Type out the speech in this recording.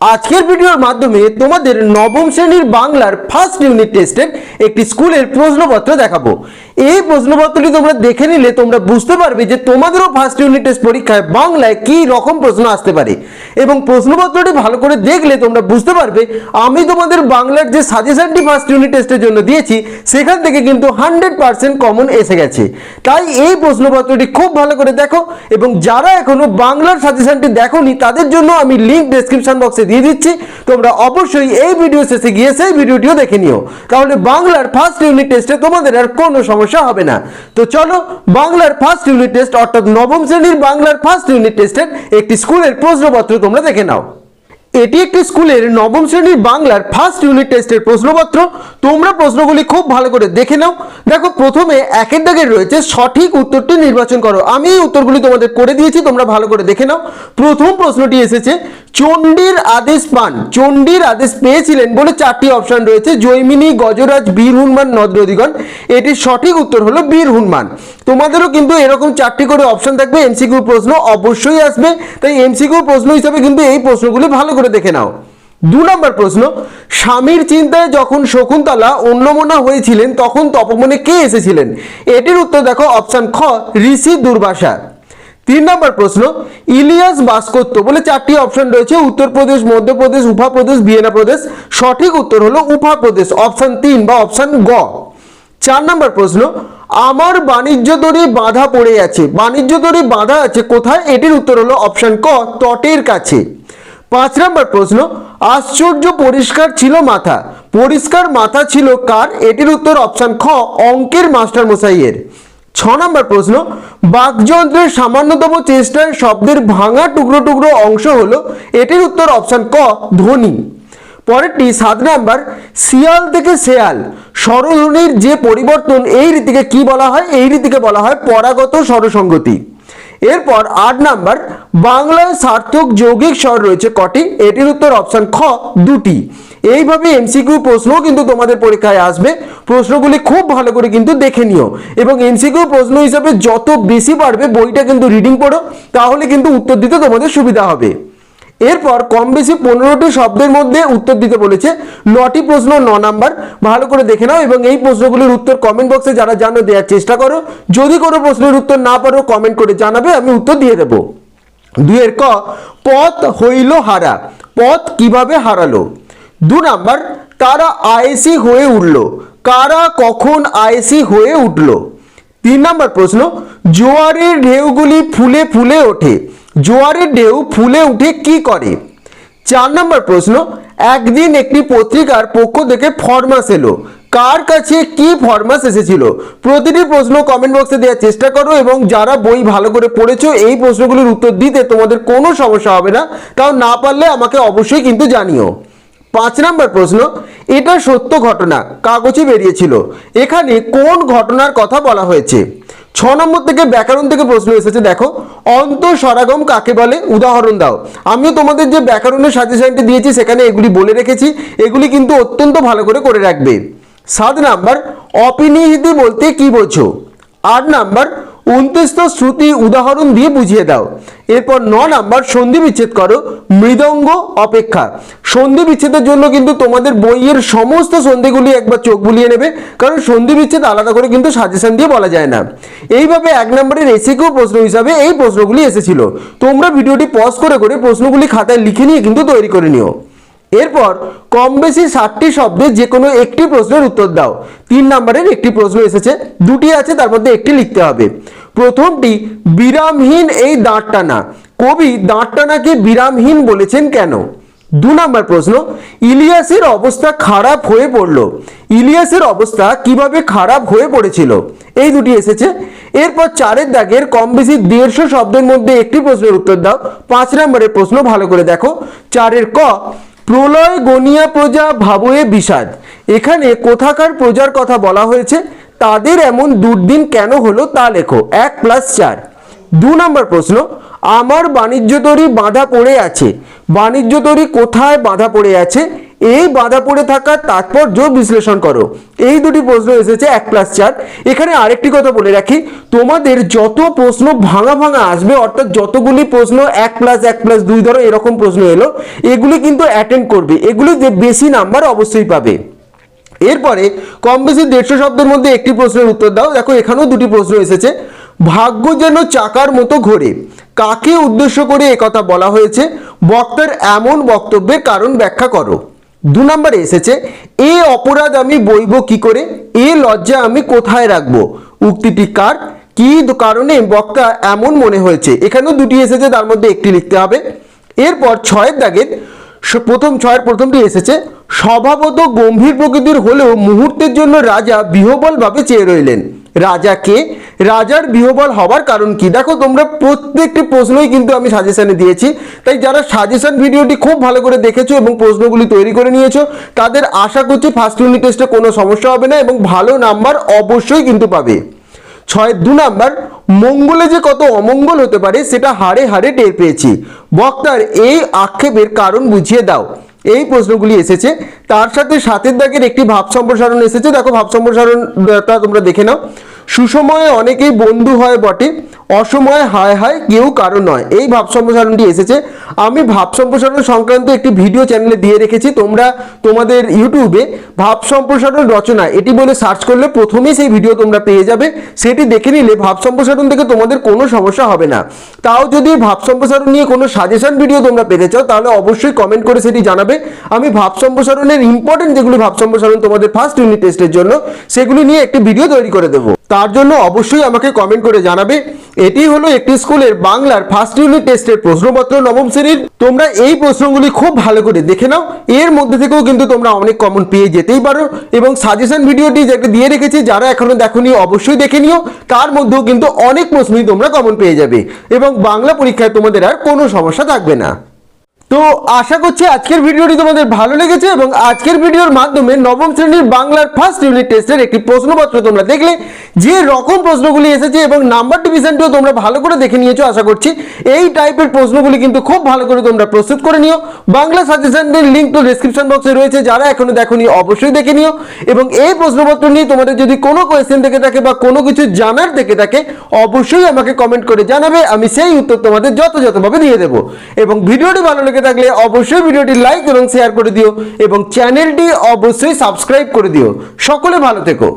আজকের ভিডিওর মাধ্যমে তোমাদের নবম শ্রেণির বাংলার ফার্স্ট ইউনিট টেস্টের একটি স্কুলের প্রশ্নপত্র দেখাবো। এই প্রশ্নপত্রটি তোমরা দেখে নিলে তোমরা বুঝতে পারবে যে তোমাদেরও ফার্স্ট ইউনিট টেস্ট পরীক্ষায় বাংলায় কি রকম প্রশ্ন আসতে পারে। এবং প্রশ্নপত্রটি ভালো করে দেখলে তোমরা বুঝতে পারবে, আমি তোমাদের বাংলার যে সাজেশনটি ফার্স্ট ইউনিট টেস্টের জন্য দিয়েছি, সেখান থেকে কিন্তু হান্ড্রেড পার্সেন্ট কমন এসে গেছে। তাই এই প্রশ্নপত্রটি খুব ভালো করে দেখো এবং যারা এখনও বাংলার সাজেশনটি দেখোনি, তাদের জন্য আমি লিঙ্ক ডেসক্রিপশন বক্সে দিয়ে দিচ্ছি। তোমরা অবশ্যই এই ভিডিও শেষে গিয়ে সেই ভিডিওটিও দেখে নিও। তাহলে বাংলার ফার্স্ট ইউনিট টেস্টে তোমাদের আর কোনো সমস্যা হবে না। তো চলো, বাংলার ফার্স্ট ইউনিট টেস্ট অর্থাৎ নবম শ্রেণির বাংলার ফার্স্ট ইউনিট টেস্টের একটি স্কুলের প্রশ্নপত্র তোমরা দেখে নাও। এটি একটি স্কুলের নবম শ্রেণির বাংলার ফার্স্ট ইউনিট টেস্টের প্রশ্নপত্র। তোমরা প্রশ্নগুলি খুব ভালো করে দেখে নাও। দেখো, প্রথমে একের দাগের রয়েছে সঠিক উত্তরটি নির্বাচন করো। আমি এই উত্তরগুলি তোমাদের করে দিয়েছি, তোমরা ভালো করে দেখে নাও। প্রথম প্রশ্নটি এসেছে চণ্ডীর আদেশ পান। চণ্ডীর আদেশ পেয়েছিলেন বলে চারটি অপশন রয়েছে। জৈমিনী, গজরাজ, বীর হনুমান, নদ্রদিগণ। এটির সঠিক উত্তর হলো বীর হনুমান। তোমাদেরও কিন্তু এরকম চারটি করে অপশন থাকবে। এমসিকিউ প্রশ্ন অবশ্যই আসবে। তাই এমসিকিউ প্রশ্ন হিসাবে কিন্তু এই প্রশ্নগুলি ভালো করে দেখে নাও। দু নম্বর প্রশ্ন, স্বামীর চিন্তায় যখন শকুন্তলা অন্যমনা হয়েছিলেন, তখন তপমনে কে এসেছিলেন? এটির উত্তর দেখো, অপশন খ, ঋষি দুর্বাসা। তিন নম্বর প্রশ্ন, ইলিয়াস বাস করত বলে চারটি অপশন রয়েছে, উত্তরপ্রদেশ, মধ্যপ্রদেশ উফা প্রদেশ ভিয়েনা প্রদেশ। সঠিক উত্তর হলো উফা প্রদেশ অপশন তিন বা অপশন গ। চার নম্বর প্রশ্ন, আমার বাণিজ্য দড়ি বাঁধা পড়ে আছে। বাণিজ্য দড়ি বাঁধা আছে কোথায়? এটির উত্তর হলো অপশন ক, তটের কাছে। পাঁচ নম্বর প্রশ্ন, আশ্চর্য পরিষ্কার ছিল মাথা। পরিষ্কার মাথা ছিল কার? এটির উত্তর অপশন খ, অঙ্কের মাস্টার মশাইয়ের ছ নম্বর প্রশ্ন, বাকযন্ত্রের সামান্যতম চেষ্টায় শব্দের ভাঙা টুকরো টুকরো অংশ হলো, এটির উত্তর অপশন ক, ধ্বনি। পরেরটি সাত নাম্বার, শিয়াল থেকে শেয়াল, স্বরধ্বনির যে পরিবর্তন, এই রীতিকে কি বলা হয়? এই রীতিকে বলা হয় পরাগত স্বরসঙ্গতি এরপর আট নাম্বার, বাংলায় সার্থক যৌগিক স্বর রয়েছে কটি? এটির উত্তর অপশন খ, দুটি। এইভাবে এমসিকিউ প্রশ্নও কিন্তু তোমাদের পরীক্ষায় আসবে। প্রশ্নগুলি খুব ভালো করে কিন্তু দেখে নিও। এবং এমসিকিউ প্রশ্ন হিসাবে যত বেশি পারবে বইটা কিন্তু রিডিং পড়ো, তাহলে কিন্তু উত্তর দিতে তোমাদের সুবিধা হবে। এরপর কম বেশি পনেরোটি শব্দের মধ্যে উত্তর দিতে বলেছে, নটি প্রশ্ন, ন নাম্বার। ভালো করে দেখে নাও এবং এই প্রশ্নগুলির উত্তর কমেন্ট বক্সে যারা জানো, দেওয়ার চেষ্টা করো। যদি কোনো প্রশ্নের উত্তর না পারো কমেন্ট করে জানাবে, আমি উত্তর দিয়ে দেবো। দুয়ের ক, পথ হইল হারা। পথ কীভাবে হারালো? দু নাম্বার তারা আয়েসি হয়ে উঠল? কারা কখন আয়েসি হয়ে উঠল? তিন নম্বর প্রশ্ন, জোয়ারের ঢেউগুলি ফুলে ফুলে ওঠে। জোয়ারের ঢেউ ফুলে উঠে কি করে? চার নম্বর প্রশ্ন, একদিন একটি পত্রিকার পক্ষ থেকে ফরমাস এলো। কার কাছে কি ফরমাস এসেছিল? প্রতিটি প্রশ্ন কমেন্ট বক্সে দেওয়ার চেষ্টা করো এবং যারা বই ভালো করে পড়েছো, এই প্রশ্নগুলির উত্তর দিতে তোমাদের কোনো সমস্যা হবে না। তাও না পারলে আমাকে অবশ্যই কিন্তু জানিও। পাঁচ নম্বর প্রশ্ন, এটা সত্য ঘটনা, কাগজে বেরিয়েছিল। এখানে কোন ঘটনার কথা বলা হয়েছে? ছ নম্বর থেকে ব্যাকরণ থেকে প্রশ্ন এসেছে, দেখো, অন্ত সরাগম কাকে বলে? উদাহরণ দাও। আমিও তোমাদের যে ব্যাকরণের সাজেশনটি দিয়েছি, সেখানে এগুলি বলে রেখেছি, এগুলি কিন্তু অত্যন্ত ভালো করে করে রাখবে। সাত নাম্বার, অপিনিহিতি বলতে কি বোঝো? আট নাম্বার উনত্রিশ শ্রুতি উদাহরণ দিয়ে বুঝিয়ে দাও। এরপর ন নাম্বার, সন্ধি বিচ্ছেদ করো, মৃদঙ্গ অপেক্ষা। সন্ধি বিচ্ছেদের জন্য কিন্তু তোমাদের বইয়ের সমস্ত সন্ধিগুলি একবার চোখ বুলিয়ে নেবে, কারণ সন্ধি বিচ্ছেদ আলাদা করে কিন্তু সাজেশন দিয়ে বলা যায় না। এইভাবে এক নম্বরের এসিকিউ প্রশ্ন হিসাবে এই প্রশ্নগুলি এসেছিল। তোমরা ভিডিওটি পজ করে করে প্রশ্নগুলি খাতায় লিখে নিয়ে কিন্তু তৈরি করে নিও। এরপর কম বেশি ষাটটি শব্দে যে কোনো একটি প্রশ্নের উত্তর দাও। তিন নম্বরের একটি প্রশ্ন এসেছে, দুটি আছে, তার মধ্যে একটি লিখতে হবে। প্রথমটি বিরামহীন এই দাঁত টানা কবি দাঁত টানাকে বিরামহীন বলেছেন কেন? দু নম্বর প্রশ্ন, ইলিয়াসের অবস্থা খারাপ হয়ে পড়ল। ইলিয়াসের অবস্থা কীভাবে খারাপ হয়ে পড়েছিল? এই দুটি এসেছে। এরপর চারের দাগের কম বেশি দেড়শো শব্দের মধ্যে একটি প্রশ্নের উত্তর দাও। পাঁচ নম্বরের প্রশ্ন ভালো করে দেখো। চারের ক, প্রলয় গনিয়া প্রজা ভাবয়ে বিষাদ। এখানে কোথাকার প্রজার কথা বলা হয়েছে? তাদের এমন দুর্দিন কেন হলো তা লেখো। এক প্লাস চার। দু নম্বর প্রশ্ন, আমার বাণিজ্য তরী বাঁধা পড়ে আছে। বাণিজ্য তরী কোথায় বাঁধা পড়ে আছে? এই বাঁধা পড়ে থাকা তাৎপর্য বিশ্লেষণ করো। এই দুটি প্রশ্ন এসেছে এক প্লাস চার। এখানে আরেকটি কথা বলে রাখি, তোমাদের যত প্রশ্ন ভাঙা ভাঙা আসবে, অর্থাৎ যতগুলি প্রশ্ন এক প্লাস এক প্লাস দুই ধরো, এরকম প্রশ্ন এলো, এগুলি কিন্তু অ্যাটেন্ড করবে। এগুলি যে বেশি নাম্বার অবশ্যই পাবে। এরপরে কম বেশি দেড়শো শব্দের মধ্যে একটি প্রশ্নের উত্তর দাও। দেখো, এখানেও দুটি প্রশ্ন এসেছে। ভাগ্য যেন চাকার মতো ঘোরে। কাকে উদ্দেশ্য করে একথা বলা হয়েছে? বক্তার এমন বক্তব্যের কারণ ব্যাখ্যা করো। দু নম্বরে এসেছে, এ অপরাধ আমি বইব কি করে? এ লজ্জা আমি কোথায় রাখব? উক্তিটি কার? কি কারণে বক্তা এমন মনে হয়েছে? এখানেও দুটি এসেছে, তার মধ্যে একটি লিখতে হবে। এরপর ছয়ের দাগের প্রথম ছয়ের প্রথমটি এসেছে স্বভাবত গম্ভীর প্রকৃতির হলেও মুহূর্তের জন্য রাজা বিহবলভাবে চেয়ে রইলেন। রাজা কে? রাজার বিহবল হবার কারণ কি? দেখো, তোমরা প্রত্যেকটি প্রশ্নই কিন্তু আমি সাজেশনে দিয়েছি। তাই যারা সাজেশন ভিডিওটি খুব ভালো করে দেখেছ এবং প্রশ্নগুলি তৈরি করে নিয়েছো, তাদের আশা করছি ফার্স্ট ইউনিট টেস্টে কোনো সমস্যা হবে না এবং ভালো নাম্বার অবশ্যই কিন্তু পাবে। ছয়, দু নাম্বার মঙ্গলে যে কত অমঙ্গল হতে পারে, সেটা হাড়ে হাড়ে টের পেয়েছি। বক্তার এই আক্ষেপের কারণ বুঝিয়ে দাও। এই প্রশ্নগুলি এসেছে। তার সাথে সাতের দাগের একটি ভাব সম্প্রসারণ এসেছে। দেখো ভাব সম্প্রসারণটা তোমরা দেখে নাও। সুসময়ে অনেকেই বন্ধু হয় বটে, অসময়ে হায় হায় কেউ কারও নয়। এই ভাব সম্প্রসারণটি এসেছে। আমি ভাব সম্প্রসারণ সংক্রান্ত একটি ভিডিও চ্যানেলে দিয়ে রেখেছি। তোমরা তোমাদের ইউটিউবে ভাব সম্প্রসারণ রচনা, এটি বলে সার্চ করলে প্রথমেই সেই ভিডিও তোমরা পেয়ে যাবে। সেটি দেখে নিলে ভাব সম্প্রসারণ থেকে তোমাদের কোনো সমস্যা হবে না। তাও যদি ভাব সম্প্রসারণ নিয়ে কোনো সাজেশন ভিডিও তোমরা পেতে চাও, তাহলে অবশ্যই কমেন্ট করে সেটি জানাবে। আমি ভাব সম্প্রসারণের ইম্পর্টেন্ট যেগুলি ভাব সম্প্রসারণ তোমাদের ফার্স্ট ইউনিট টেস্টের জন্য, সেগুলি নিয়ে একটি ভিডিও তৈরি করে দেবো। তার জন্য অবশ্যই আমাকে কমেন্ট করে জানাবে। এটি হলো একটি স্কুলের বাংলার ফার্স্ট ইউনিট টেস্টের প্রশ্নপত্র নবম শ্রেণির। তোমরা এই প্রশ্নগুলি খুব ভালো করে দেখে নাও। এর মধ্যে থেকেও কিন্তু তোমরা অনেক কমন পেয়ে যেতেই পারো এবং সাজেশন ভিডিওটি যেটা দিয়ে রেখেছি, যারা এখনও দেখোনি অবশ্যই দেখে নিও। তার মধ্যেও কিন্তু অনেক প্রশ্নই তোমরা কমন পেয়ে যাবে এবং বাংলা পরীক্ষায় তোমাদের আর কোনো সমস্যা থাকবে না। তো আশা করছি আজকের ভিডিওটি তোমাদের ভালো লেগেছে এবং আজকের ভিডিওর মাধ্যমে নবম শ্রেণির বাংলার ফার্স্ট ইউনিট টেস্টের একটি প্রশ্নপত্র তোমরা দেখলে, যে রকম প্রশ্নগুলি এসেছে এবং নাম্বার ডিভিশনটিও তোমরা ভালো করে দেখে নিয়েছো, আশা করছি এই টাইপের প্রশ্নগুলি কিন্তু খুব ভালো করে তোমরা প্রস্তুত করে নিও। বাংলা সাজেশনের লিঙ্ক তো ডেসক্রিপশন বক্সে রয়েছে, যারা এখনও দেখোনি অবশ্যই দেখে নিও এবং এই প্রশ্নপত্র নিয়ে তোমাদের যদি কোনো কোয়েশ্চেন থেকে থাকে বা কোনো কিছু জানার থেকে থাকে, অবশ্যই আমাকে কমেন্ট করে জানাবে, আমি সেই উত্তর তোমাদের যথাযথভাবে দিয়ে দেবো। এবং ভিডিওটি ভালো লেগে থাকলে অবশ্যই ভিডিওটি লাইক এবং শেয়ার করে দিও এবং চ্যানেলটি অবশ্যই সাবস্ক্রাইব করে দিও। সকলে ভালো থেকো।